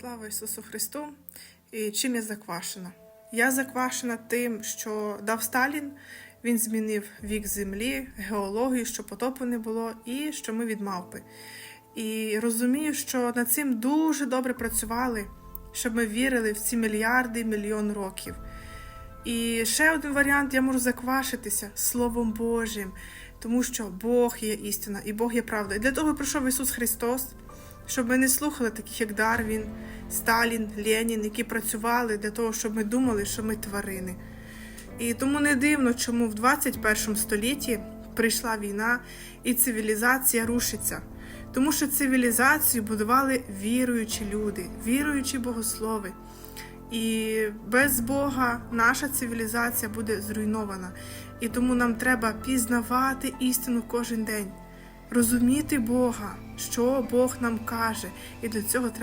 Слава Ісусу Христу! І чим я заквашена? Я заквашена тим, що дав Сталін, він змінив вік землі, геологію, що потопу не було, і що ми від мавпи. І розумію, що над цим дуже добре працювали, щоб ми вірили в ці мільярди мільйон років. І ще один варіант я можу заквашитися Словом Божим, тому що Бог є істина і Бог є правда. І для того прийшов Ісус Христос, щоб ми не слухали таких, як Дарвін, Сталін, Ленін, які працювали для того, щоб ми думали, що ми тварини. І тому не дивно, чому в 21 столітті прийшла війна і цивілізація рушиться. Тому що цивілізацію будували віруючі люди, віруючі богослови. І без Бога наша цивілізація буде зруйнована. І тому нам треба пізнавати істину кожен день, розуміти Бога, що Бог нам каже, і для цього треба.